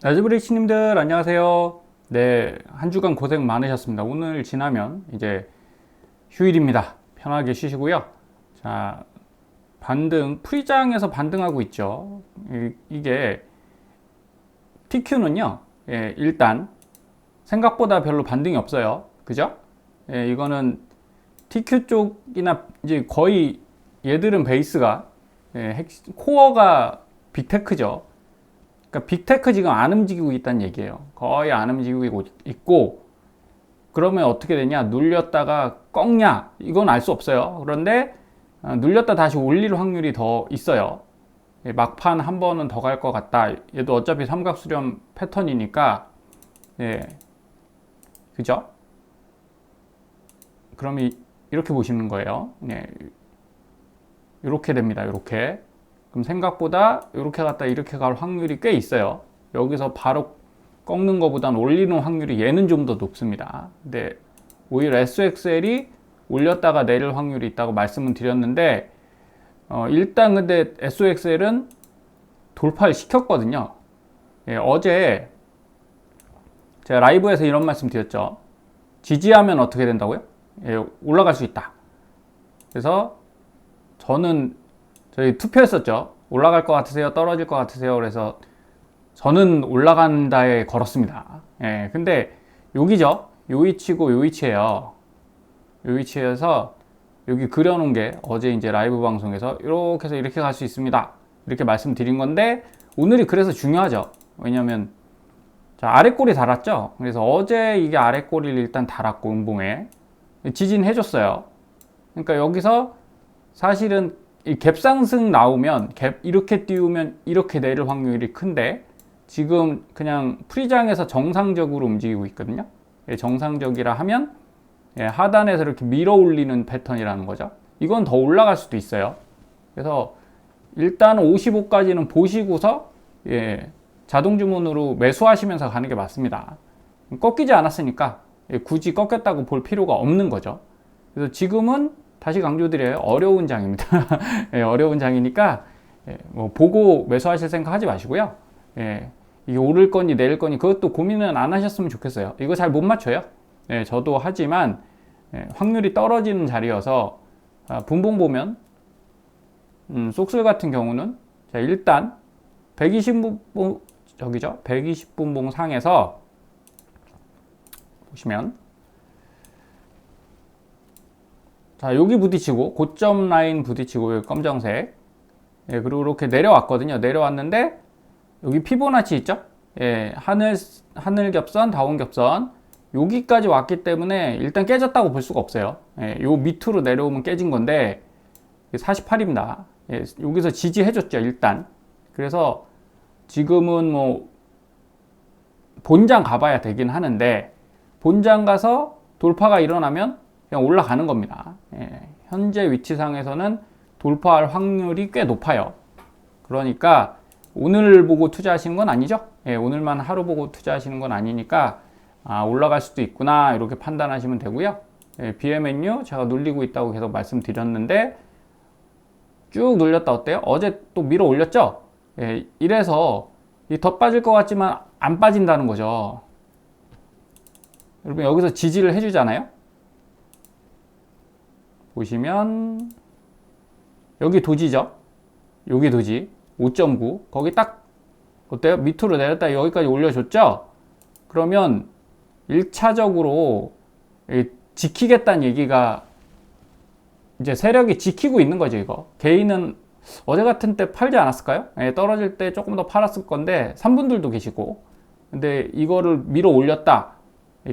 라즈브리치님들 안녕하세요. 네, 한 주간 고생 많으셨습니다. 오늘 지나면 이제 휴일입니다. 편하게 쉬시고요. 자, 반등, 프리장에서 반등하고 있죠. 이- 이게 TQ는요, 예, 일단 생각보다 별로 반등이 없어요. 그죠? 예, 이거는 TQ 쪽이나 이제 거의 얘들은 베이스가 예, 핵, 코어가 빅테크죠. 그러니까 빅테크 지금 안 움직이고 있다는 얘기예요. 거의 안 움직이고 있고 그러면 어떻게 되냐? 눌렸다가 꺾냐? 이건 알 수 없어요. 그런데 어, 눌렸다 다시 올릴 확률이 더 있어요. 예, 막판 한 번은 더 갈 것 같다. 얘도 어차피 삼각수렴 패턴이니까 예, 그죠? 그럼 이, 이렇게 보시는 거예요. 예, 이렇게 됩니다. 이렇게. 그럼 생각보다 이렇게 갔다 이렇게 갈 확률이 꽤 있어요. 여기서 바로 꺾는 것보단 올리는 확률이 얘는 좀 더 높습니다. 근데 오히려 SXL이 올렸다가 내릴 확률이 있다고 말씀을 드렸는데 어, 일단 근데 SXL은 돌파를 시켰거든요. 예, 어제 제가 라이브에서 이런 말씀 드렸죠. 지지하면 어떻게 된다고요? 예, 올라갈 수 있다. 그래서 저는 저희 투표했었죠. 올라갈 것 같으세요? 떨어질 것 같으세요? 그래서 저는 올라간다에 걸었습니다. 예, 근데 여기죠. 요 위치고 요 위치예요. 요 위치에서 여기 그려놓은 게 어제 이제 라이브 방송에서 이렇게 해서 이렇게 갈 수 있습니다. 이렇게 말씀드린 건데 오늘이 그래서 중요하죠. 왜냐면 자, 아래 꼬리 달았죠. 그래서 어제 이게 아래 꼬리를 일단 달았고 음봉에 지진 해줬어요. 그러니까 여기서 사실은 이 갭상승 나오면 갭 이렇게 띄우면 이렇게 내릴 확률이 큰데 지금 그냥 프리장에서 정상적으로 움직이고 있거든요. 예, 정상적이라 하면 예, 하단에서 이렇게 밀어 올리는 패턴이라는 거죠. 이건 더 올라갈 수도 있어요. 그래서 일단 55까지는 보시고서 예, 자동 주문으로 매수하시면서 가는 게 맞습니다. 꺾이지 않았으니까 예, 굳이 꺾였다고 볼 필요가 없는 거죠. 그래서 지금은 다시 강조드려요. 어려운 장입니다. 예, 어려운 장이니까 예, 뭐 보고 매수하실 생각 하지 마시고요. 예, 이게 오를 거니 내릴 거니 그것도 고민은 안 하셨으면 좋겠어요. 이거 잘 못 맞춰요. 예, 저도 하지만 예, 확률이 떨어지는 자리여서 아, 분봉 보면 음, 쏙슬 같은 경우는 자, 일단 120분 저기죠. 120분봉 상에서 보시면 자, 여기 부딪히고 고점 라인 부딪히고 여기 검정색. 예, 그리고 이렇게 내려왔거든요. 내려왔는데 여기 피보나치 있죠? 예, 하늘 하늘 겹선, 다운 겹선. 여기까지 왔기 때문에 일단 깨졌다고 볼 수가 없어요. 예, 요 밑으로 내려오면 깨진 건데 48입니다. 예, 여기서 지지해줬죠, 일단. 그래서 지금은 뭐 본장 가봐야 되긴 하는데 본장 가서 돌파가 일어나면 그냥 올라가는 겁니다. 예, 현재 위치상에서는 돌파할 확률이 꽤 높아요. 그러니까 오늘 보고 투자하시는 건 아니죠? 예, 오늘만 하루 보고 투자하시는 건 아니니까 아, 올라갈 수도 있구나 이렇게 판단하시면 되고요. 예, BMNU 제가 눌리고 있다고 계속 말씀드렸는데 쭉 눌렸다 어때요? 어제 또 밀어 올렸죠? 예, 이래서 이더 빠질 것 같지만 안 빠진다는 거죠. 여러분 여기서 지지를 해주잖아요. 보시면 여기 도지죠. 여기 도지 5.9 거기 딱 어때요? 밑으로 내렸다 여기까지 올려줬죠. 그러면 1차적으로 지키겠다는 얘기가 이제 세력이 지키고 있는 거죠 이거. 개인은 어제 같은 때 팔지 않았을까요? 예, 떨어질 때 조금 더 팔았을 건데 3분들도 계시고 근데 이거를 밀어 올렸다 예,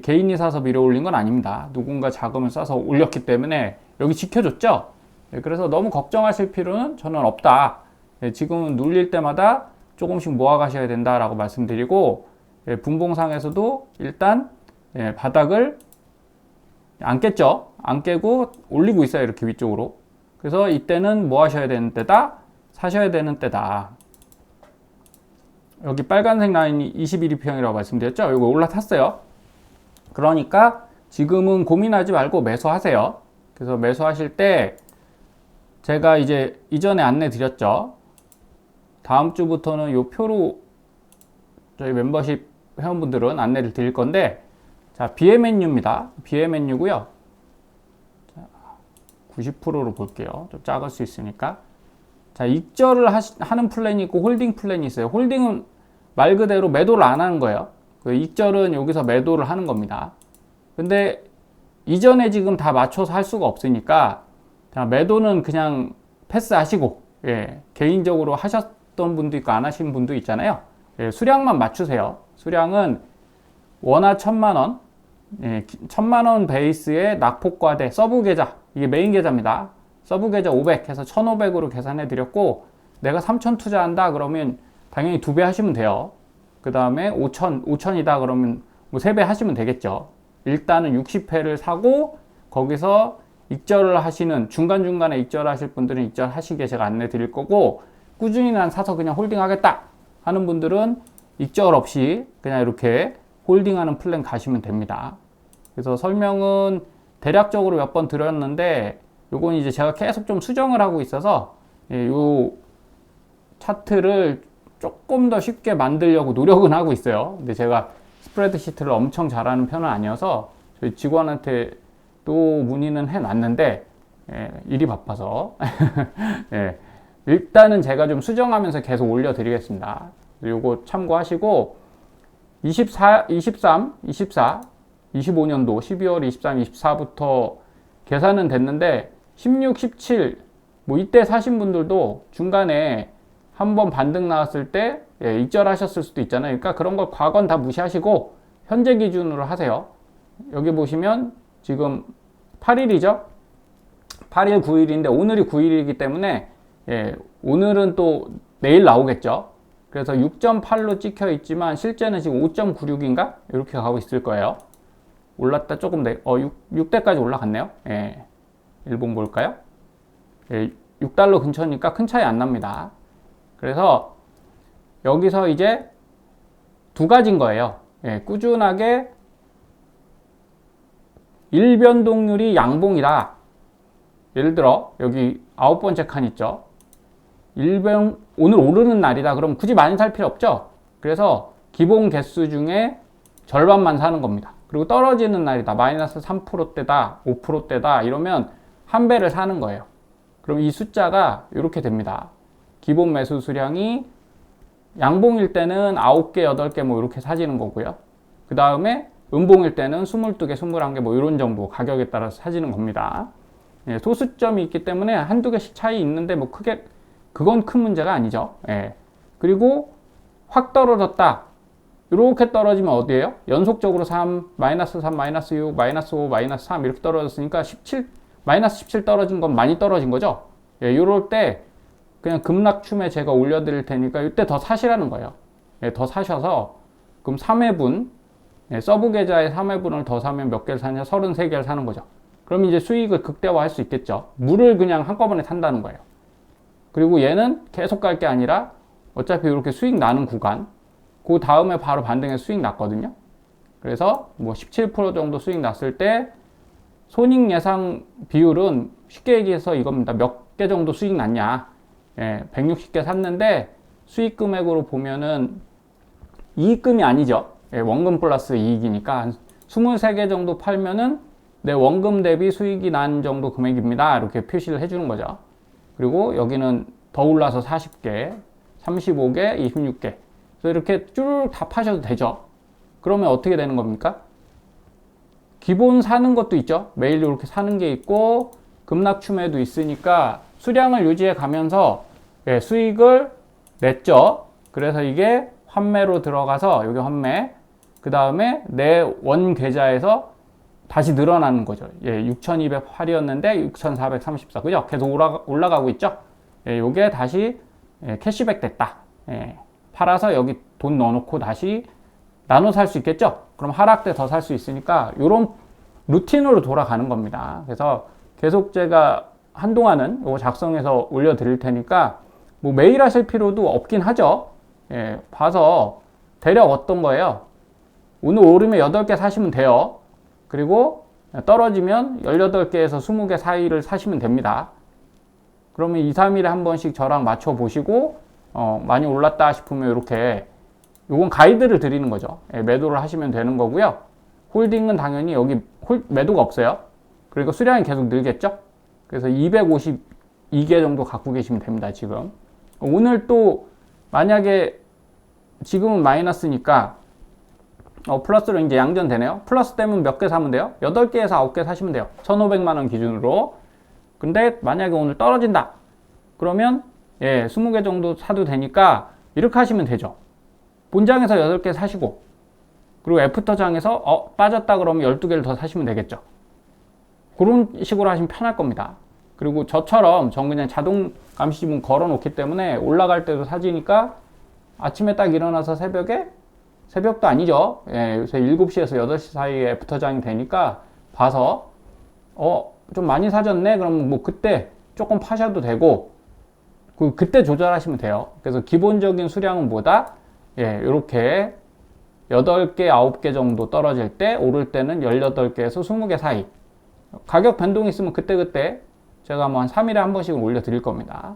개인이 사서 밀어 올린 건 아닙니다 누군가 자금을 싸서 올렸기 때문에 여기 지켜줬죠 예, 그래서 너무 걱정하실 필요는 저는 없다 예, 지금은 눌릴 때마다 조금씩 모아 가셔야 된다라고 말씀드리고 예, 분봉상에서도 일단 예, 바닥을 안 깼죠 안 깨고 올리고 있어요 이렇게 위쪽으로 그래서 이때는 뭐 하셔야 되는 때다? 사셔야 되는 때다. 여기 빨간색 라인이 21일평이라고 말씀드렸죠? 이거 올라탔어요. 그러니까 지금은 고민하지 말고 매수하세요. 그래서 매수하실 때 제가 이제 이전에 안내 드렸죠. 다음 주부터는 요 표로 저희 멤버십 회원분들은 안내를 드릴 건데 자 BMNU입니다. BMNU고요. 90%로 볼게요. 좀 작을 수 있으니까. 자, 익절을 하시, 하는 플랜이 있고 홀딩 플랜이 있어요. 홀딩은 말 그대로 매도를 안 하는 거예요. 그 익절은 여기서 매도를 하는 겁니다. 근데 이전에 지금 다 맞춰서 할 수가 없으니까 자, 매도는 그냥 패스하시고 예, 개인적으로 하셨던 분도 있고 안 하신 분도 있잖아요. 예, 수량만 맞추세요. 수량은 원화 천만 원, 예, 천만 원 베이스의 낙폭과대 서브 계좌 이게 메인 계좌입니다. 서브 계좌 500 해서 1,500으로 계산해 드렸고 내가 3,000 투자한다 그러면 당연히 두 배 하시면 돼요. 그 다음에 5,000 5,000이다 그러면 뭐세배 하시면 되겠죠. 일단은 60회를 사고 거기서 익절을 하시는 중간중간에 익절하실 분들은 익절하시게 제가 안내 드릴 거고 꾸준히 난 사서 그냥 홀딩 하겠다 하는 분들은 익절 없이 그냥 이렇게 홀딩하는 플랜 가시면 됩니다. 그래서 설명은 대략적으로 몇 번 드렸는데 요건 이제 제가 계속 좀 수정을 하고 있어서 예, 요 차트를 조금 더 쉽게 만들려고 노력은 하고 있어요. 근데 제가 스프레드 시트를 엄청 잘하는 편은 아니어서 저희 직원한테 또 문의는 해놨는데 예, 일이 바빠서 예, 일단은 제가 좀 수정하면서 계속 올려드리겠습니다. 요거 참고하시고 24, 23, 24, 25년도 12월 23, 24부터 계산은 됐는데 16, 17, 뭐 이때 사신 분들도 중간에 한 번 반등 나왔을 때 예, 익절하셨을 수도 있잖아요. 그러니까 그런 걸 과거는 다 무시하시고 현재 기준으로 하세요. 여기 보시면 지금 8일이죠. 8일, 9일인데 오늘이 9일이기 때문에 예, 오늘은 또 내일 나오겠죠. 그래서 6.8로 찍혀 있지만 실제는 지금 5.96인가? 이렇게 가고 있을 거예요. 올랐다 조금 내, 어, 6, 대까지 올라갔네요. 예. 일본 볼까요? 예, 6달러 근처니까 큰 차이 안 납니다. 그래서 여기서 이제 두 가지인 거예요. 예, 꾸준하게 일변동률이 양봉이다. 예를 들어 여기 아홉 번째 칸 있죠. 일변 오늘 오르는 날이다. 그럼 굳이 많이 살 필요 없죠. 그래서 기본 개수 중에 절반만 사는 겁니다. 그리고 떨어지는 날이다. 마이너스 3%대다. 5%대다. 이러면 한 배를 사는 거예요. 그럼 이 숫자가 이렇게 됩니다. 기본 매수 수량이 양봉일 때는 9개, 8개 뭐 이렇게 사지는 거고요. 그 다음에 음봉일 때는 22개, 21개 뭐 이런 정도 가격에 따라서 사지는 겁니다. 예, 소수점이 있기 때문에 한두 개씩 차이 있는데 뭐 크게 그건 큰 문제가 아니죠. 예. 그리고 확 떨어졌다. 이렇게 떨어지면 어디에요? 연속적으로 3, 마이너스 3, 마이너스 6, 마이너스 5, 마이너스 3 이렇게 떨어졌으니까 17, 마이너스 17 떨어진 건 많이 떨어진 거죠. 예, 이럴 때 그냥 급락춤에 제가 올려드릴 테니까 이때 더 사시라는 거예요. 예, 더 사셔서 그럼 3회분 예, 서브 계좌에 3회분을 더 사면 몇 개를 사냐? 33개를 사는 거죠. 그럼 이제 수익을 극대화할 수 있겠죠. 물을 그냥 한꺼번에 산다는 거예요. 그리고 얘는 계속 갈 게 아니라 어차피 이렇게 수익 나는 구간 그 다음에 바로 반등해 수익 났거든요. 그래서 뭐 17% 정도 수익 났을 때 손익 예상 비율은 쉽게 얘기해서 이겁니다. 몇 개 정도 수익 났냐. 예, 160개 샀는데 수익 금액으로 보면은 이익금이 아니죠. 예, 원금 플러스 이익이니까 한 23개 정도 팔면은 내 원금 대비 수익이 난 정도 금액입니다. 이렇게 표시를 해주는 거죠. 그리고 여기는 더 올라서 40개, 35개, 26개. 그래서 이렇게 쭉 다 파셔도 되죠. 그러면 어떻게 되는 겁니까? 기본 사는 것도 있죠. 매일 이렇게 사는 게 있고 급락춤에도 있으니까 수량을 유지해 가면서 예, 수익을 냈죠. 그래서 이게 환매로 들어가서 여기 환매 그 다음에 내 원 계좌에서 다시 늘어나는 거죠. 예, 6,208이었는데 6,434 그죠? 계속 올라가, 올라가고 있죠. 예, 요게 다시 예, 캐시백 됐다. 예, 팔아서 여기 돈 넣어놓고 다시 나눠 살 수 있겠죠? 그럼 하락 때 더 살 수 있으니까 이런 루틴으로 돌아가는 겁니다. 그래서 계속 제가 한동안은 이거 작성해서 올려드릴 테니까 뭐 매일 하실 필요도 없긴 하죠. 예, 봐서 대략 어떤 거예요? 오늘 오르면 8개 사시면 돼요. 그리고 떨어지면 18개에서 20개 사이를 사시면 됩니다. 그러면 2, 3일에 한 번씩 저랑 맞춰 보시고 어, 많이 올랐다 싶으면 이렇게 요건 가이드를 드리는 거죠. 예, 매도를 하시면 되는 거고요. 홀딩은 당연히 여기 홀, 매도가 없어요. 그리고 수량이 계속 늘겠죠. 그래서 252개 정도 갖고 계시면 됩니다. 지금 오늘 또 만약에 지금은 마이너스니까 어, 플러스로 이제 양전 되네요. 플러스 되면 몇 개 사면 돼요? 8개에서 9개 사시면 돼요. 1,500만 원 기준으로. 근데 만약에 오늘 떨어진다. 그러면 예, 20개 정도 사도 되니까 이렇게 하시면 되죠. 본장에서 8개 사시고 그리고 애프터장에서 어, 빠졌다 그러면 12개를 더 사시면 되겠죠. 그런 식으로 하시면 편할 겁니다. 그리고 저처럼 전 그냥 자동 감시지문 걸어 놓기 때문에 올라갈 때도 사지니까 아침에 딱 일어나서 새벽에 새벽도 아니죠. 예, 요새 7시에서 8시 사이에 애프터장이 되니까 봐서 어, 좀 많이 사졌네. 그럼 뭐 그때 조금 파셔도 되고 그 그때 조절하시면 돼요. 그래서 기본적인 수량은 뭐다? 예, 이렇게 8개, 9개 정도 떨어질 때 오를 때는 18개에서 20개 사이. 가격 변동이 있으면 그때그때 제가 뭐 한 3일에 한 번씩은 올려 드릴 겁니다.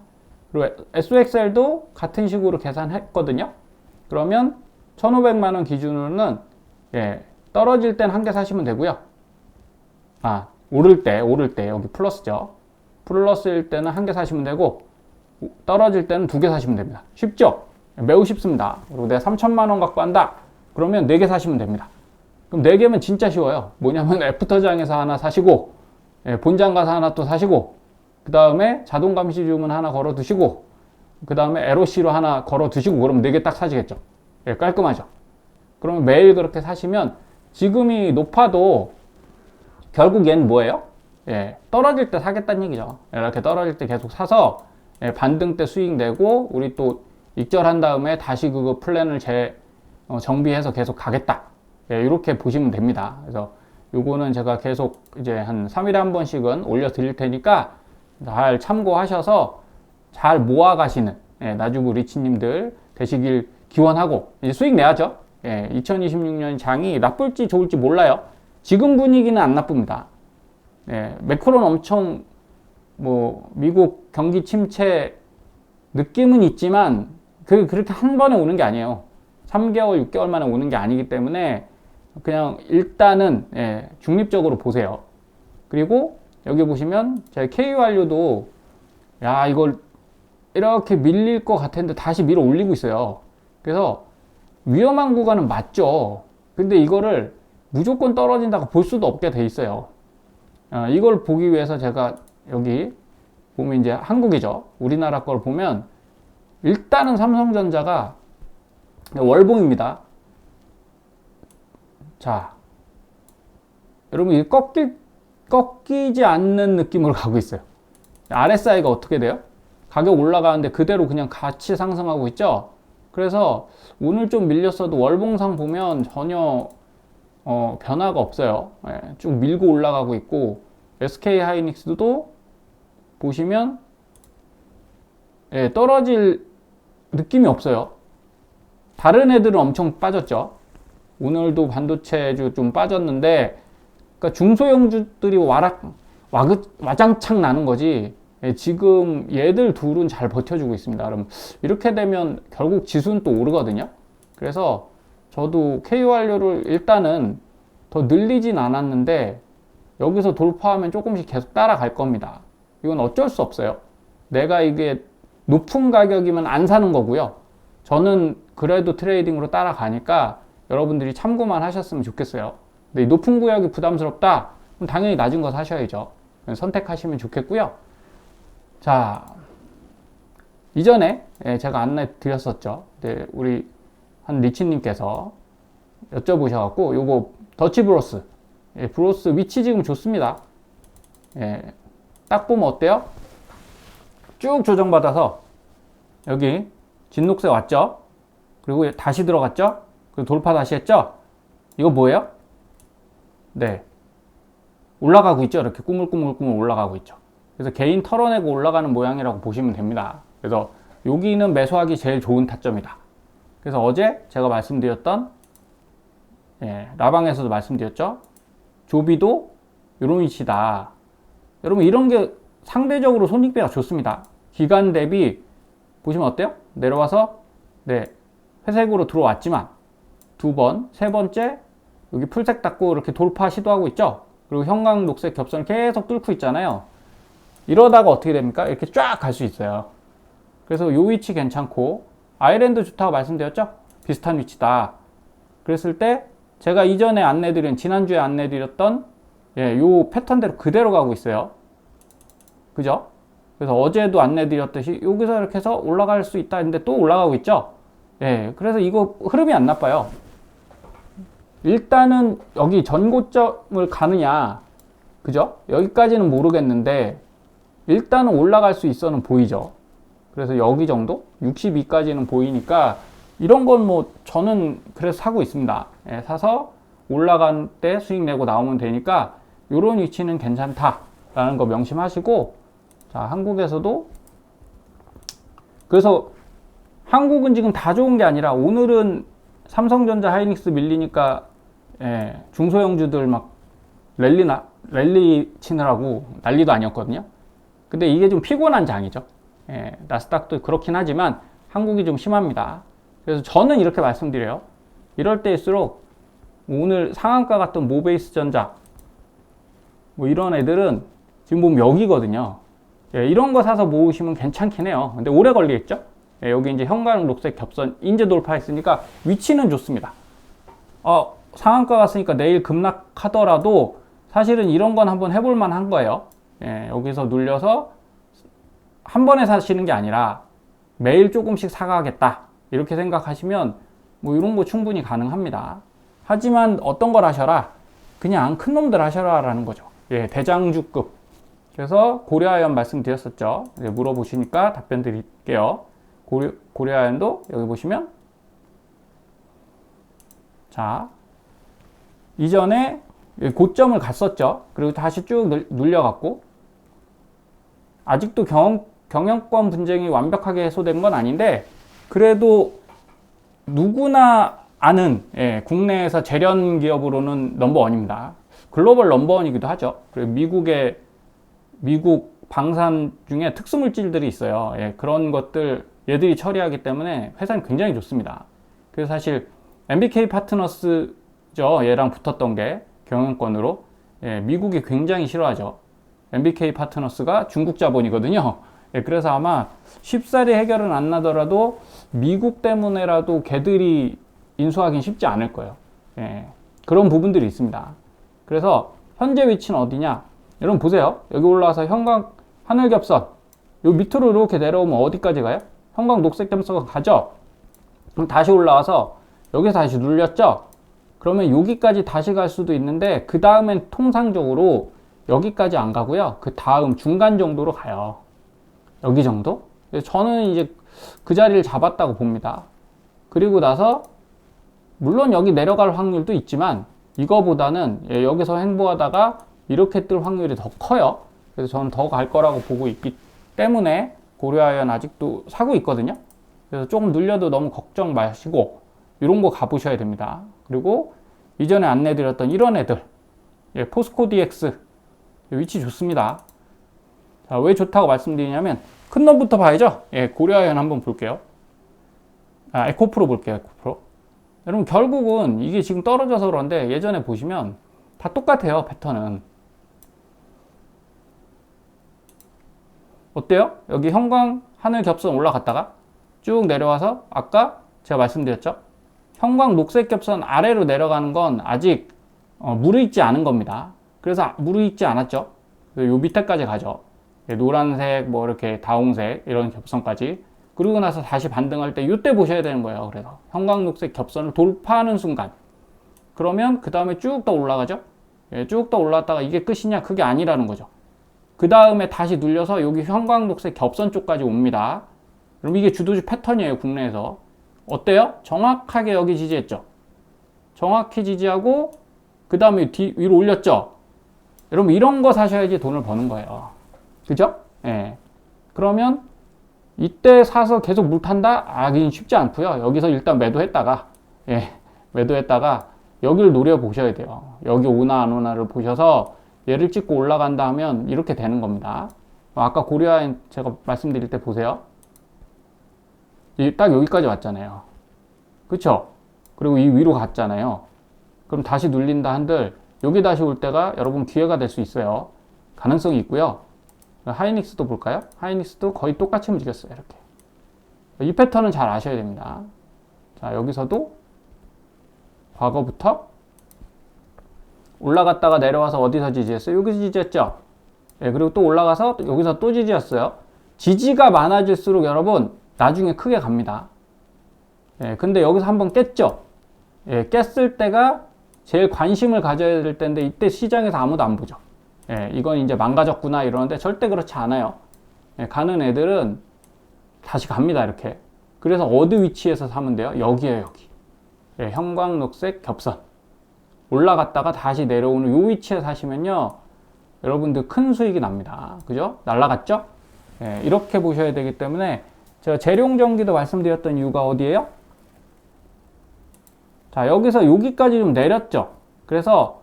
그리고 SXL도 같은 식으로 계산했거든요. 그러면 1,500만 원 기준으로는 예, 떨어질 땐 한 개 사시면 되고요. 아, 오를 때, 오를 때 여기 플러스죠. 플러스일 때는 한 개 사시면 되고 떨어질 때는 두 개 사시면 됩니다. 쉽죠? 매우 쉽습니다. 그리고 내가 3천만 원 갖고 한다. 그러면 네 개 사시면 됩니다. 그럼 네 개면 진짜 쉬워요. 뭐냐면 애프터장에서 하나 사시고 예, 본장 가서 하나 또 사시고 그 다음에 자동 감시 주문 하나 걸어 두시고 그 다음에 LOC로 하나 걸어 두시고 그러면 네개딱 사시겠죠. 예, 깔끔하죠. 그러면 매일 그렇게 사시면 지금이 높아도 결국 얘는 뭐예요? 예, 떨어질 때 사겠다는 얘기죠. 이렇게 떨어질 때 계속 사서 예, 반등 때 수익 내고 우리 또 익절한 다음에 다시 그거 플랜을 재 어, 정비해서 계속 가겠다. 예, 이렇게 보시면 됩니다. 그래서 요거는 제가 계속 이제 한 3일에 한 번씩은 올려 드릴 테니까 잘 참고하셔서 잘 모아 가시는 예, 나주부 리치님들 되시길 기원하고 이제 수익 내야죠. 예, 2026년 장이 나쁠지 좋을지 몰라요. 지금 분위기는 안 나쁩니다. 예, 매크로는 엄청 뭐 미국 경기 침체 느낌은 있지만 그 그렇게 한 번에 오는 게 아니에요. 3개월, 6개월 만에 오는 게 아니기 때문에 그냥 일단은 예, 중립적으로 보세요. 그리고 여기 보시면 제 KU 완료도 야 이걸 이렇게 밀릴 것 같았는데 다시 밀어 올리고 있어요. 그래서 위험한 구간은 맞죠. 근데 이거를 무조건 떨어진다고 볼 수도 없게 돼 있어요. 어, 이걸 보기 위해서 제가 여기 보면 이제 한국이죠. 우리나라 걸 보면 일단은 삼성전자가 월봉입니다. 자, 여러분 이 꺾일 꺾이지 않는 느낌으로 가고 있어요. RSI가 어떻게 돼요? 가격 올라가는데 그대로 그냥 같이 상승하고 있죠. 그래서 오늘 좀 밀렸어도 월봉상 보면 전혀 어, 변화가 없어요. 예, 쭉 밀고 올라가고 있고 SK 하이닉스도 보시면 예, 떨어질 느낌이 없어요. 다른 애들은 엄청 빠졌죠. 오늘도 반도체주 좀 빠졌는데, 그러니까 중소형주들이 와락, 와그, 와장창 나는 거지. 예, 지금 얘들 둘은 잘 버텨주고 있습니다. 그럼 이렇게 되면 결국 지수는 또 오르거든요. 그래서 저도 KU 완료를 일단은 더 늘리진 않았는데 여기서 돌파하면 조금씩 계속 따라갈 겁니다. 이건 어쩔 수 없어요. 내가 이게 높은 가격이면 안 사는 거고요. 저는 그래도 트레이딩으로 따라가니까 여러분들이 참고만 하셨으면 좋겠어요. 근데 높은 구역이 부담스럽다? 그럼 당연히 낮은 거 사셔야죠. 선택하시면 좋겠고요. 자, 이전에 예, 제가 안내 드렸었죠. 네, 우리 한 리치님께서 여쭤보셔갖고 요거 더치 브로스 예, 브로스 위치 지금 좋습니다. 예, 딱 보면 어때요? 쭉 조정받아서 여기 진녹색 왔죠? 그리고 다시 들어갔죠? 돌파 다시 했죠? 이거 뭐예요? 네. 올라가고 있죠? 이렇게 꾸물꾸물꾸물 올라가고 있죠. 그래서 개인 털어내고 올라가는 모양이라고 보시면 됩니다. 그래서 여기는 매수하기 제일 좋은 타점이다. 그래서 어제 제가 말씀드렸던 예, 라방에서도 말씀드렸죠. 조비도 이런 위치다. 여러분 이런 게 상대적으로 손익비가 좋습니다. 기간 대비 보시면 어때요? 내려와서 네 회색으로 들어왔지만 두 번, 세 번째 여기 풀색 닫고 이렇게 돌파 시도하고 있죠. 그리고 형광 녹색 겹선을 계속 뚫고 있잖아요. 이러다가 어떻게 됩니까? 이렇게 쫙 갈 수 있어요. 그래서 요 위치 괜찮고 아일랜드 좋다고 말씀드렸죠? 비슷한 위치다. 그랬을 때 제가 이전에 안내드린 지난주에 안내드렸던 예, 요 패턴대로 그대로 가고 있어요. 그죠? 그래서 어제도 안내드렸듯이 여기서 이렇게 해서 올라갈 수 있다 했는데 또 올라가고 있죠? 예, 그래서 이거 흐름이 안 나빠요. 일단은 여기 전고점을 가느냐, 그죠? 여기까지는 모르겠는데, 일단은 올라갈 수 있어는 보이죠. 그래서 여기 정도? 62까지는 보이니까, 이런 건 뭐, 저는 그래서 사고 있습니다. 예, 사서 올라간 때 수익 내고 나오면 되니까, 요런 위치는 괜찮다라는 거 명심하시고, 자, 한국에서도, 그래서 한국은 지금 다 좋은 게 아니라 오늘은 삼성전자 하이닉스 밀리니까 예, 중소형주들 막 랠리 나 랠리 치느라고 난리도 아니었거든요. 근데 이게 좀 피곤한 장이죠. 예, 나스닥도 그렇긴 하지만 한국이 좀 심합니다. 그래서 저는 이렇게 말씀드려요. 이럴 때일수록 오늘 상한가 같던 모베이스 전자 뭐 이런 애들은 지금 보면 여기거든요. 예, 이런 거 사서 모으시면 괜찮긴 해요. 근데 오래 걸리겠죠? 예, 여기 이제 형광 녹색 겹선 인제 돌파했으니까 위치는 좋습니다. 어, 상한가 갔으니까 내일 급락하더라도 사실은 이런 건 한번 해볼 만한 거예요. 예, 여기서 눌려서 한 번에 사시는 게 아니라 매일 조금씩 사가겠다. 이렇게 생각하시면 뭐 이런 거 충분히 가능합니다. 하지만 어떤 걸 하셔라? 그냥 큰 놈들 하셔라 라는 거죠. 예, 대장주급. 그래서 고려아연 말씀드렸었죠. 물어보시니까 답변 드릴게요. 고려, 고려아연도 여기 보시면 자 이전에 고점을 갔었죠. 그리고 다시 쭉 눌려갖고 아직도 경, 경영권 분쟁이 완벽하게 해소된 건 아닌데 그래도 누구나 아는 예, 국내에서 재련 기업으로는 넘버원입니다. 글로벌 넘버원이기도 하죠. 그리고 미국의 미국 방산 중에 특수물질들이 있어요. 예, 그런 것들 얘들이 처리하기 때문에 회사는 굉장히 좋습니다. 그래서 사실 MBK 파트너스 죠. 얘랑 붙었던 게 경영권으로 예, 미국이 굉장히 싫어하죠. MBK 파트너스가 중국 자본이거든요. 예, 그래서 아마 쉽사리 해결은 안 나더라도 미국 때문에라도 걔들이 인수하긴 쉽지 않을 거예요. 예, 그런 부분들이 있습니다. 그래서 현재 위치는 어디냐? 여러분 보세요. 여기 올라와서 형광 하늘 겹선 요 밑으로 이렇게 내려오면 어디까지 가요? 형광 녹색 겹선가 가죠? 그럼 다시 올라와서 여기서 다시 눌렸죠? 그러면 여기까지 다시 갈 수도 있는데 그 다음엔 통상적으로 여기까지 안 가고요. 그 다음 중간 정도로 가요. 여기 정도? 저는 이제 그 자리를 잡았다고 봅니다. 그리고 나서 물론 여기 내려갈 확률도 있지만 이거보다는 예, 여기서 행보하다가 이렇게 뜰 확률이 더 커요. 그래서 저는 더 갈 거라고 보고 있기 때문에 고려아연 아직도 사고 있거든요. 그래서 조금 눌려도 너무 걱정 마시고 이런 거 가보셔야 됩니다. 그리고 이전에 안내드렸던 이런 애들 예, 포스코 DX 위치 좋습니다. 자, 왜 좋다고 말씀드리냐면 큰 놈부터 봐야죠. 예, 고려아연 한번 볼게요. 아, 에코프로 볼게요. 에코프로. 여러분 결국은 이게 지금 떨어져서 그런데 예전에 보시면 다 똑같아요. 패턴은. 어때요? 여기 형광 하늘 겹선 올라갔다가 쭉 내려와서 아까 제가 말씀드렸죠? 형광 녹색 겹선 아래로 내려가는 건 아직 어, 무르익지 않은 겁니다. 그래서 무르익지 않았죠? 요 밑에까지 가죠. 예, 노란색, 뭐 이렇게 다홍색 이런 겹선까지. 그리고 나서 다시 반등할 때 이때 보셔야 되는 거예요. 그래서 형광 녹색 겹선을 돌파하는 순간. 그러면 그 다음에 쭉 더 올라가죠? 예, 쭉더 올라갔다가 이게 끝이냐? 그게 아니라는 거죠. 그 다음에 다시 눌려서 여기 형광 녹색 겹선 쪽까지 옵니다. 그럼 이게 주도주 패턴이에요, 국내에서. 어때요? 정확하게 여기 지지했죠? 정확히 지지하고, 그 다음에 뒤, 위로 올렸죠? 여러분, 이런 거 사셔야지 돈을 버는 거예요. 그죠? 예. 그러면, 이때 사서 계속 물 탄다? 아긴 쉽지 않고요. 여기서 일단 매도했다가, 예, 매도했다가, 여기를 노려 보셔야 돼요. 여기 오나 안 오나를 보셔서, 얘를 찍고 올라간다 하면 이렇게 되는 겁니다. 아까 고려아인 제가 말씀드릴 때 보세요. 딱 여기까지 왔잖아요. 그쵸? 그리고 이 위로 갔잖아요. 그럼 다시 눌린다 한들 여기 다시 올 때가 여러분 기회가 될 수 있어요. 가능성이 있고요. 하이닉스도 볼까요? 하이닉스도 거의 똑같이 움직였어요. 이렇게. 이 패턴은 잘 아셔야 됩니다. 자, 여기서도 과거부터 올라갔다가 내려와서 어디서 지지했어요? 여기서 지지했죠? 예, 그리고 또 올라가서 또 여기서 또 지지했어요. 지지가 많아질수록 여러분 나중에 크게 갑니다. 예, 근데 여기서 한번 깼죠? 예, 깼을 때가 제일 관심을 가져야 될 때인데 이때 시장에서 아무도 안 보죠. 예, 이건 이제 망가졌구나 이러는데 절대 그렇지 않아요. 예, 가는 애들은 다시 갑니다 이렇게. 그래서 어디 위치에서 사면 돼요? 여기에요 여기. 예, 형광녹색 겹선. 올라갔다가 다시 내려오는 요 위치에 사시면요. 여러분들 큰 수익이 납니다. 그죠? 날라갔죠? 예, 이렇게 보셔야 되기 때문에 제가 재룡전기도 말씀드렸던 이유가 어디예요? 자, 여기서 여기까지 좀 내렸죠? 그래서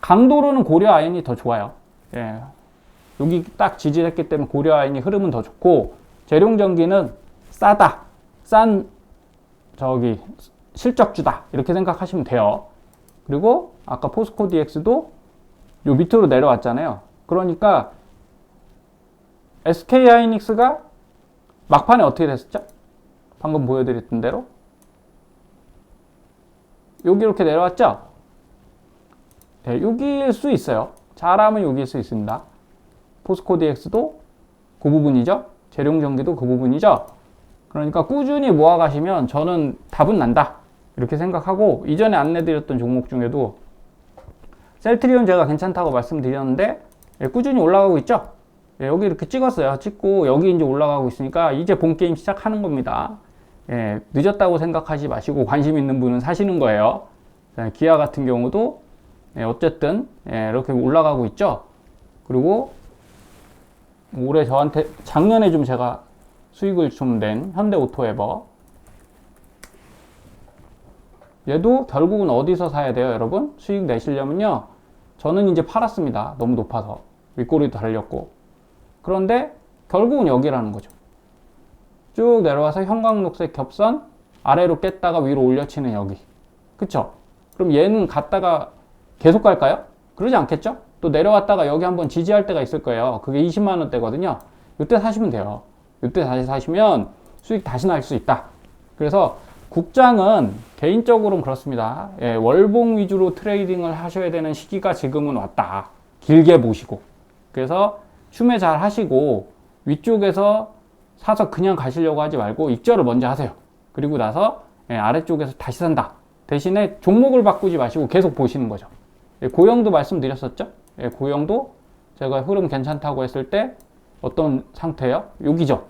강도로는 고려 아연이 더 좋아요. 예. 여기 딱 지지했기 때문에 고려 아연이 흐름은 더 좋고 재룡전기는 싸다. 싼 저기 실적주다. 이렇게 생각하시면 돼요. 그리고 아까 포스코 DX도 요 밑으로 내려왔잖아요. 그러니까 SK 하이닉스가 막판에 어떻게 됐었죠? 방금 보여드렸던 대로 여기 이렇게 내려왔죠? 네, 여기일 수 있어요. 잘하면 여기일 수 있습니다. 포스코 DX도 그 부분이죠. 재룡전기도 그 부분이죠. 그러니까 꾸준히 모아가시면 저는 답은 난다. 이렇게 생각하고 이전에 안내드렸던 종목 중에도 셀트리온 제가 괜찮다고 말씀드렸는데 예, 꾸준히 올라가고 있죠. 예, 여기 이렇게 찍었어요. 찍고 여기 이제 올라가고 있으니까 이제 본 게임 시작하는 겁니다. 예, 늦었다고 생각하지 마시고 관심 있는 분은 사시는 거예요. 자, 기아 같은 경우도 예, 어쨌든 예, 이렇게 올라가고 있죠. 그리고 올해 저한테 작년에 좀 제가 수익을 좀 낸 현대 오토에버 얘도 결국은 어디서 사야 돼요, 여러분? 수익 내시려면요. 저는 이제 팔았습니다. 너무 높아서. 윗꼬리도 달렸고. 그런데 결국은 여기라는 거죠. 쭉 내려와서 형광녹색 겹선 아래로 깼다가 위로 올려치는 여기. 그쵸? 그럼 얘는 갔다가 계속 갈까요? 그러지 않겠죠? 또 내려왔다가 여기 한번 지지할 때가 있을 거예요. 그게 20만 원대거든요. 이때 사시면 돼요. 이때 다시 사시면 수익 다시 날 수 있다. 그래서 국장은 개인적으로는 그렇습니다. 예, 월봉 위주로 트레이딩을 하셔야 되는 시기가 지금은 왔다. 길게 보시고. 그래서 추매 잘 하시고 위쪽에서 사서 그냥 가시려고 하지 말고 익절을 먼저 하세요. 그리고 나서 예, 아래쪽에서 다시 산다. 대신에 종목을 바꾸지 마시고 계속 보시는 거죠. 예, 고영도 말씀드렸었죠? 예, 고영도 제가 흐름 괜찮다고 했을 때 어떤 상태예요? 여기죠.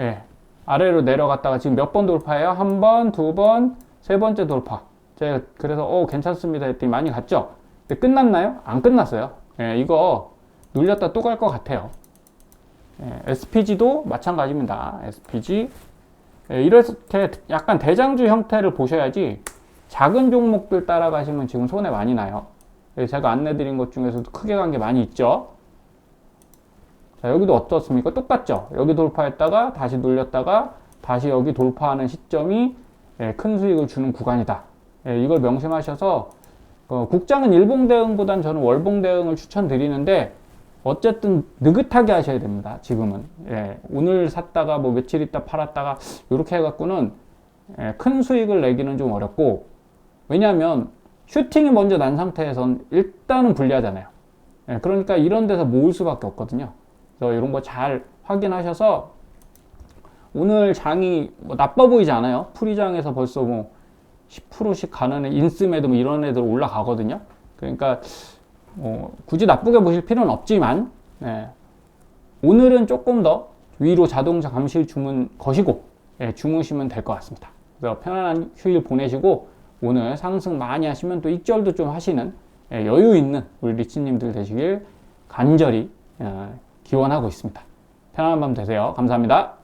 예, 아래로 내려갔다가 지금 몇 번 돌파해요? 한 번, 두 번, 세 번째 돌파. 제가 그래서 어 괜찮습니다 했더니 많이 갔죠? 근데 끝났나요? 안 끝났어요. 예, 이거 눌렸다 또 갈 것 같아요. 예, SPG도 마찬가지입니다. SPG 예, 이렇게 약간 대장주 형태를 보셔야지 작은 종목들 따라가시면 지금 손해 많이 나요. 예, 제가 안내 드린 것 중에서도 크게 간 게 많이 있죠. 자, 여기도 어떻습니까? 똑같죠? 여기 돌파했다가 다시 눌렸다가 다시 여기 돌파하는 시점이 예, 큰 수익을 주는 구간이다. 예, 이걸 명심하셔서 어, 국장은 일봉 대응보단 저는 월봉 대응을 추천드리는데 어쨌든 느긋하게 하셔야 됩니다. 지금은 예, 오늘 샀다가 뭐 며칠 있다 팔았다가 이렇게 해갖고는 예, 큰 수익을 내기는 좀 어렵고 왜냐하면 슈팅이 먼저 난 상태에선 일단은 불리하잖아요. 예, 그러니까 이런 데서 모을 수밖에 없거든요. 그래서 이런 거 잘 확인하셔서 오늘 장이 뭐 나빠 보이지 않아요. 프리장에서 벌써 뭐 10%씩 가는 애, 인스매도 뭐 이런 애들 올라가거든요. 그러니까 뭐 굳이 나쁘게 보실 필요는 없지만 예, 오늘은 조금 더 위로 자동차 감실 주문 거시고 예, 주무시면 될 것 같습니다. 그래서 편안한 휴일 보내시고 오늘 상승 많이 하시면 또 익절도 좀 하시는 예, 여유 있는 우리 리치님들 되시길 간절히 어, 기원하고 있습니다. 편안한 밤 되세요. 감사합니다.